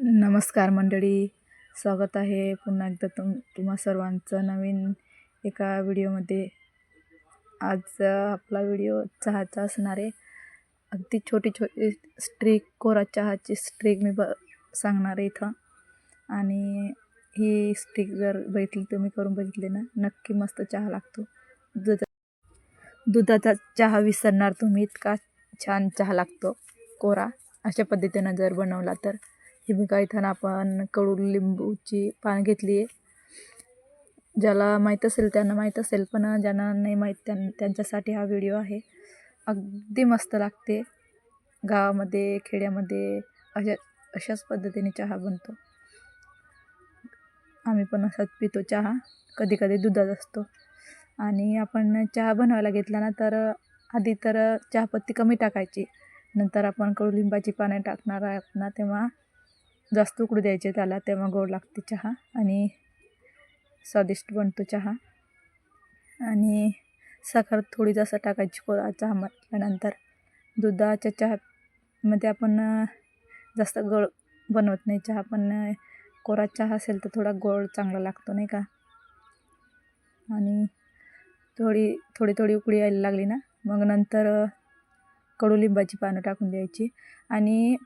नमस्कार मंडळी. स्वागत आहे पुन्हा एकदा तुम तुम्हा सर्वांचं नवीन एका व्हिडिओमध्ये. आज आपला व्हिडिओ चहाचा असणार आहे. अगदी छोटी छोटी स्ट्रीक कोरा चहाची स्ट्रीक मी ब सांगणार आहे इथं. आणि ही स्ट्रीक जर बघितली तुम्ही करून बघितली ना नक्की मस्त चहा लागतो. दुधा दुधाचा चहा विसरणार तुम्ही इतका छान चहा लागतो. कोरा अशा पद्धतीनं जर बनवला तर. हे बघा इथं आपण कडुलिंबूची पान घेतली आहे. ज्याला माहीत असेल त्यांना माहीत असेल पण ज्यांना नाही माहीत त्यां त्यांच्यासाठी हा व्हिडिओ आहे. अगदी मस्त लागते. गावामध्ये खेड्यामध्ये अशा अशाच पद्धतीने चहा बनतो. आम्ही पण असाच पितो चहा. कधी कधी दुधात असतो. आणि आपण चहा बनवायला घेतला ना तर आधी तर चहापत्ती कमी टाकायची. नंतर आपण कडुलिंबाची पाने टाकणार आहोत ना तेव्हा जास्त उकडू द्यायचे त्याला तेव्हा गोड लागते चहा आणि स्वादिष्ट बनतो चहा. आणि साखर थोडी जास्त टाकायची कोरा चहा म्हटल्यानंतर दुधाच्या चहामध्ये आपण जास्त गळ बनवत नाही. चहा पण कोरा चहा असेल तर थोडा गोड चांगला लागतो नाही का? आणि थोडी थोडी थोडी उकळी यायला लागली ना मग नंतर कडुलिंबाची पानं टाकून द्यायची. आणि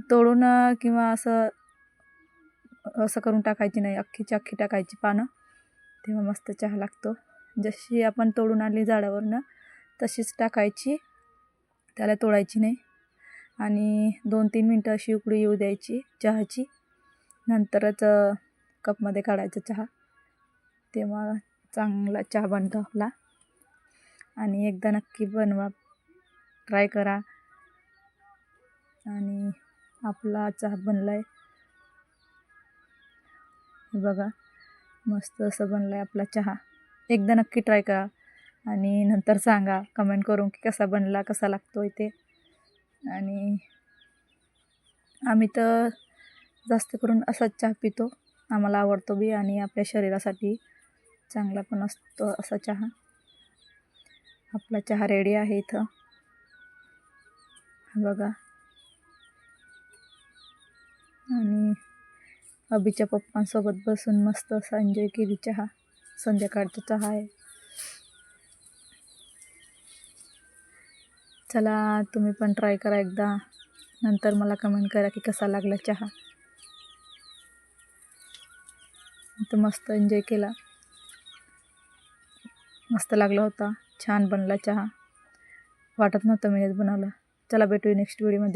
तोडून किंवा असं असं करून टाकायची नाही. अख्खीची अख्खी टाकायची पानं. तेव्हा मस्त चहा लागतो. जशी आपण तोडून आणली झाडावरनं तशीच टाकायची. त्याला तोडायची नाही. आणि दोन तीन मिनटं अशी उकळी येऊ द्यायची चहाची. नंतरच कपमध्ये काढायचा चहा. तेव्हा चांगला चहा बनतो आपला. आणि एकदा नक्की बनवा. ट्राय करा. आणि आपला चहा बनला आहे हे बघा मस्त असं बनला आहे आपला चहा. एकदा नक्की ट्राय करा आणि नंतर सांगा कमेंट करून की कसा बनला कसा लागतो इथे आणि आम्ही तर जास्त करून असाच चहा पितो. आम्हाला आवडतो बी आणि आपल्या शरीरासाठी चांगला पण असतो असा चहा. आपला चहा रेडी आहे इथं. बघा. अभिच्या पप्पांसोबत बसून मस्त असा एन्जॉय केली चहा संध्याकाळचा चहा आहे. चला तुम्ही पण ट्राय करा एकदा. नंतर मला कमेंट करा की कसा लागला चहा. तर मस्त एन्जॉय केला. मस्त लागला होता. छान बनला चहा. वाटत नव्हतं मी बनवला. चला भेटूया नेक्स्ट व्हिडिओमध्ये